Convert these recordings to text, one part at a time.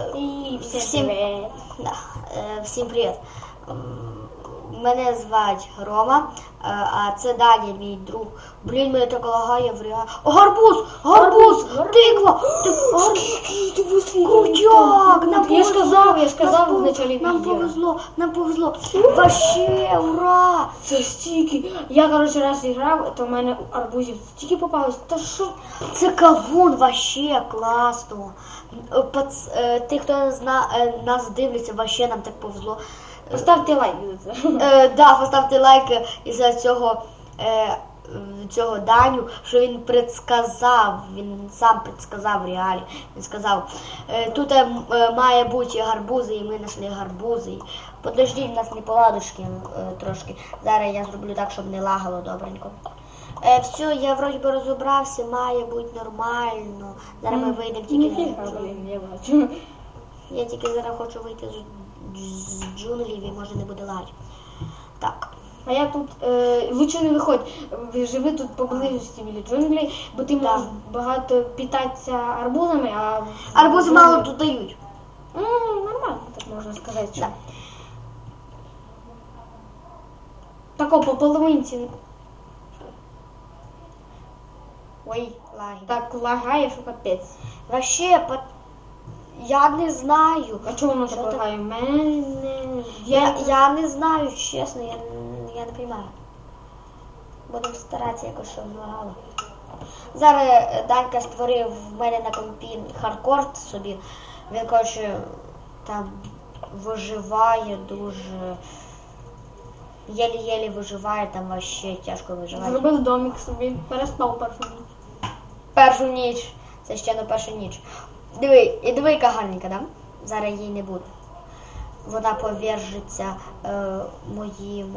Е, всем, всем привет. Да. Е, Всім привіт. М, Мене звать Рома, е, а це Даня, мій друг. Блін, мене так лагає в реалі. Гарбуз! Гарбуз! Тиква! Крутяк! Нам Я ж повезло, казав, я ж казав нам в началі Нам повезло, нам повезло. Вообще, ура! Це стільки. Я, коротше, раз грав, то в мене арбузів стільки попалось. Та що? Це кавун вообще класно. Пац- е, Ті, хто е, нас дивляться, вообще нам так повезло. Поставте лайк за це. Е, да, поставте лайк із цього, е, цього Даню, що він предсказав, він сам предсказав реалі. Він сказав, е, тут е, м- е, має бути гарбузи, і ми знайшли гарбузи. Подождіть, у нас не поладушки е, трошки. Зараз я зроблю так, щоб не лагало добренько. Е, все, я вроді би розібрався, має бути нормально. Зараз ми вийдемо тільки. З- я тільки зараз хочу вийти з, з джунглів і може не буде лагати. Так. А я тут е, лучше не виходь, живи тут поблизості біля джунглей, бо ти Да. можеш багато питатися арбузами, а Арбузи мало тут дають. М, нормально, так можна сказати. Що. Да. Тако по половинці. Ой, лаги. Так лагає, що капець. Вообще, по... я не знаю. А чого воно Що так? В мене. Я, я не знаю, чесно, я, я не розумію. Будемо старатися якось, щоб не. Зараз е, Данька створив в мене на компі хардкор собі. Він, коротше, там виживає дуже. Єлі-єлі виживає, там вообще тяжко виживає. Зробив домик собі, переспав першу ніч. Першу ніч. Це ще на першу ніч. Диви, і диви, яка гарненька, да? Зараз її не буде. Вона повержиться е, моїм.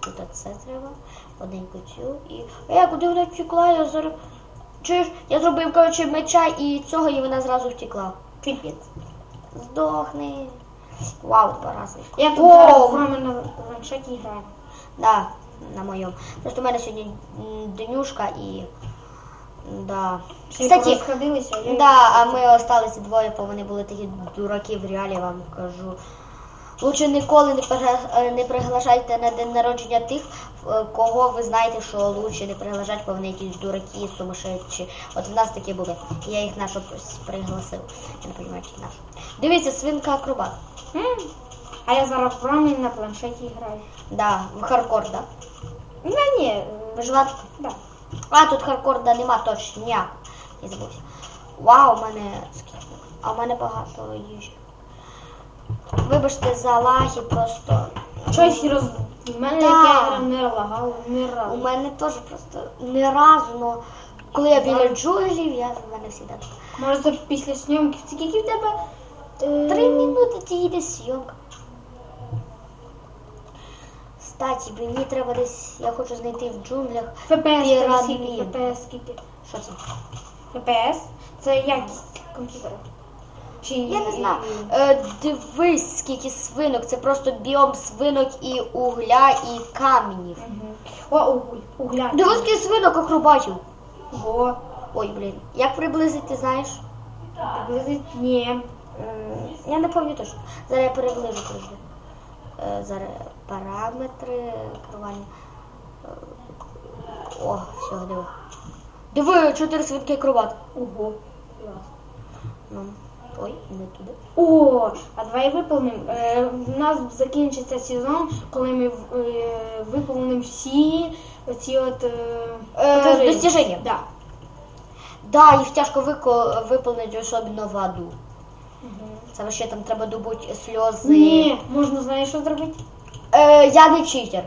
Тут це треба. Одненьку цю і. Е, куди вона втекла? Я зараз. Чуєш, я зробив, коротше, меча і цього, і вона зразу втекла. Піпець. Здохни. Вау, два рази. Я тут зараз з вами на планшеті граю. Да, на моєму. Просто в мене сьогодні м, денюшка і. Да. Кстати, розходилися, я да, а ми осталися двоє, бо вони були такі дураки в реалі, вам кажу. Лучше ніколи не, е, не приглашайте на день народження тих, е, кого ви знаєте, що лучше не приглашати, бо вони якісь дураки, сумасшедші. От в нас такі були. Я їх нашу пригласив. Я не розумію, чи нашу. Дивіться, свинка акробат. А я зараз в рамі на планшеті граю. Да, в хардкор, да. Ну ні, Виживати? да. А, тут хардкорда нема точно ніяк. Я забувся. Вау, у мене скільки? А у мене багато їжі. Вибачте за лаги, просто. Щось роз... В мене Да. яке не лагало, не У мене теж просто не разу, но коли я біля джунглів, я в мене завжди так. Може після зйомки. Скільки в тебе? Е, Три минути ті йде зйомка. Кстати, мені треба десь, я хочу знайти в джунглях. Пірамід. ФПС скільки? Що це? ФПС? Це якість комп'ютера. Чи... Я не знаю. Е, дивись, скільки свинок. Це просто біом свинок і угля, і каменів. Мгм. О, угль. Угля. Дивись, скільки свинок акробатів. О, Ой, блін. Як приблизити, ти знаєш? приблизить? Ні. М, Я не пам'ятаю точно. Зараз я переближу трошки. Е, параметри керування. Е, О, все, диви. Диви, чотири свинки акробат. Ого. Ну, ой, не туди. О, а давай виповнимо. Е, у нас закінчиться сезон, коли ми е, виповнимо всі ці от е, Е, достіження. Да. Да, їх тяжко вико- виповнити, особливо в аду. Це вообще там треба добути сльози. Ні, можна знаєш, що зробити? Е, я не читер.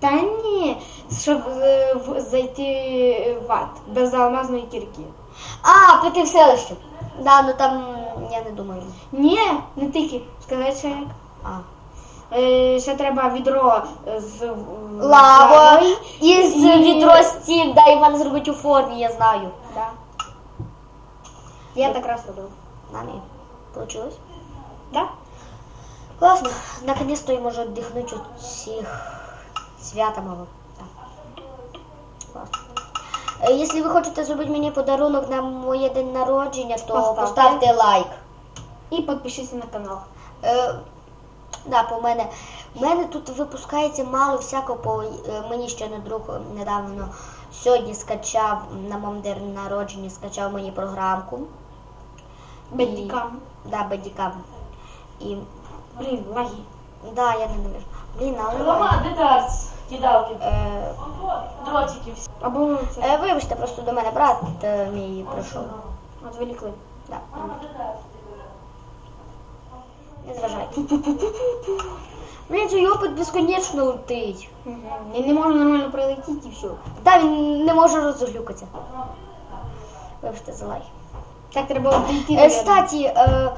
Та ні, щоб е, в- зайти в ад без алмазної кірки. А, піти в селище. Да, ну там я не думаю. Ні, не тільки. Сказати, як. А. Е, ще треба відро з е, Лавою і з І- відро стіль, да, і мене зробити у формі, я знаю. Да. Я так раз робив. Нами получилось? Да? Класно. Наконец-то я можу віддихнути від всіх свята мого. Так. Класно. Е, Якщо ви хочете зробити мені подарунок на моє день народження, то Поставте. поставте лайк. І підпишіться на канал. Е, да, по мене. В мене тут випускається мало всякого, по е, мені ще не друг недавно сьогодні скачав на день народження, скачав мені програмку. Бедікам. Да, Бедікам. І Блін, лаги. да, я ненавижу. Блін, але Рома, де дартс? Кидалки. е, Дротики всі. Або це е, вибачте, просто до мене брат е, мій прийшов. відволікли. Да. Не зважайте. Блін, цей опит безконечно летить. Угу. І не можна нормально прилетіти і все. Да, він не може розглюкатися. Вибачте за лайк. Так треба дійти. Е, Кстати, е,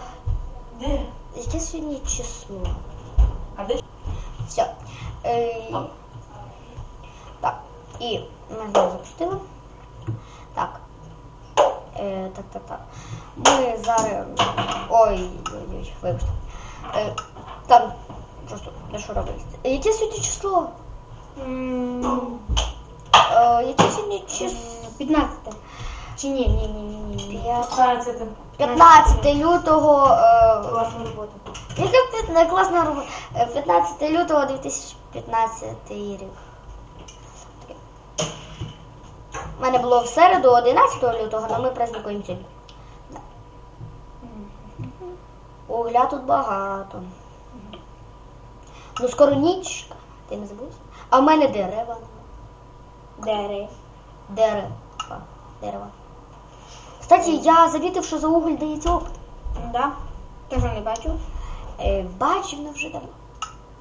Де? яке сьогодні число? А де? Все. Е, так, і ми знову запустили. Так. Е, так, так, так. Ми зараз. Ой, ой, ой, вибачте. Е, там просто не що робиться. Яке сьогодні число? М, Е, яке сьогодні число? 15. Чи ні, ні, ні, ні, ні, ні. 15. 15 лютого. Е, Класна робота. яка п'ят- класна робота. Е, 15 лютого 2015 рік. У мене було в середу 11 лютого, але ми празднуємо сьогодні. Да. Угля тут багато. Ну скоро нічка. Ти не забувся? А в мене дерева. Дери. Дерева. Дерева. Кстати, я замітив, що за уголь дається опит. Да. Теж не бачу. Е, бачив, але вже давно.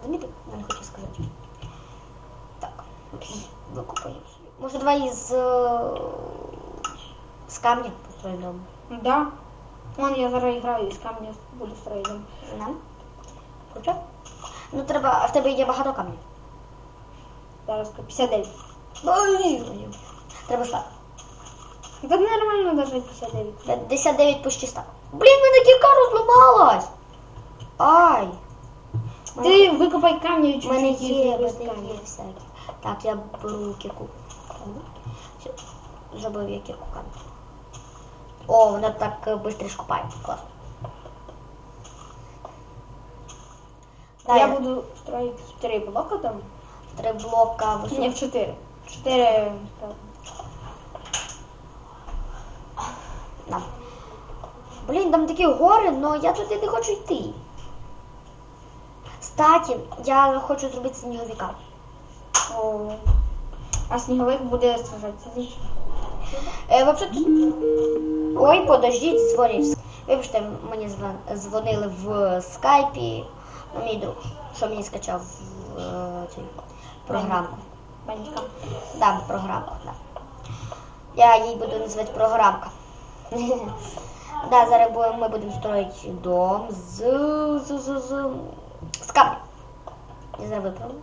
Замітив? Я не хочу сказати. Так, викупаємо собі. Може, давай із, е, з камня построїмо дом. Да. Вон я зараз граю із камня буду строїти. дом. Нам? Хоча? Ну, треба, а в тебе є багато камня. Зараз 59. Ой, Треба стати. Да нормально даже 59. 59 почти став. Блін, мене кілька розламалась. Ай. Ти викопай камні У мене є камні всякі. Так, я беру Все, Забив я кіку камінь. О, вона так э, швидко шкупає. Класно. Да, я, я буду строить три блока там. Три блока высоты. Нет, в четыре. Четыре. Э, Блін, там такі гори, але я туди не хочу йти. Кстати, я хочу зробити сніговика. О. А сніговик буде сражатися? Е, вообще тут... Ой, подождіть, дзвонять. Вибачте, мені дзвонили в скайпі. Мій друг, що мені скачав в е, цю програмку. Банька. Да, програмку, да. Я її буду називати програмка. Да, зараз ми будемо строїти дом з, з, з, з, з камня. Я зараз виправлю.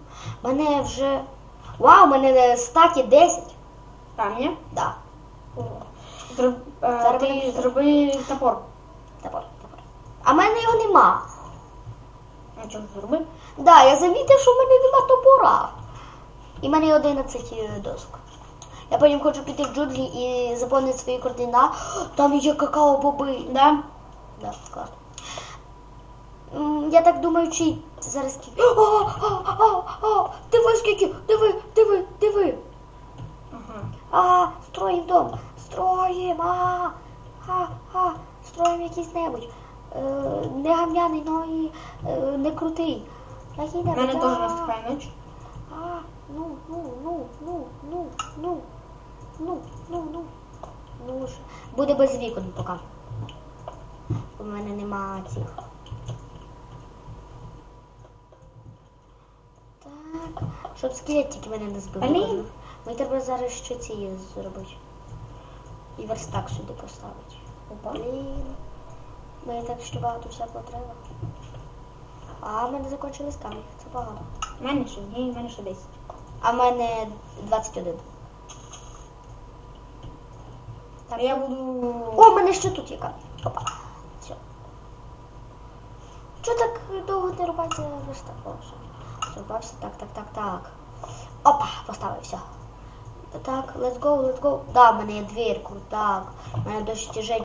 Мене вже... Вау, мене статі 10. Камня. Да. Зроб... е, Зараз Ти зроби топор. Топор, топор. А в мене його нема. А що зроби? Да, я замітив, що в мене нема топора. І в мене 11 досок. Я потім хочу піти в джунглі і заповнити свої координати. Там є какао-боби. Да. Да, класно. Я так думаю, чи зараз скільки. О, о, о, о, диви скільки, диви, диви, диви. А, строїм дом. Строїм, а, а, а, строїм якийсь небудь. Е, не гамняний, но і е, не крутий. У мене теж наступає ніч. А, ну, ну, ну, ну, ну, ну, ну, ну, ну, ну ж. Буде без вікон поки. У мене нема цих. Так, щоб скелетики мене не. Блін. Мені треба зараз ще ці зробити. І верстак сюди поставити. Опа. Блін. Мені так ще багато всякого треба. А в мене закінчились камні. Це багато. У мене ще ні, у мене ще 10. А в мене 21. А я буду. О, в мене ще тут є камінь. Опа. Все. Чого так довго не рубається верстак? Все. Зрубався. Так, так, так, так. Опа, поставив, все. Так, let's go, let's go. Да, в мене є двірку, так. У мене достіження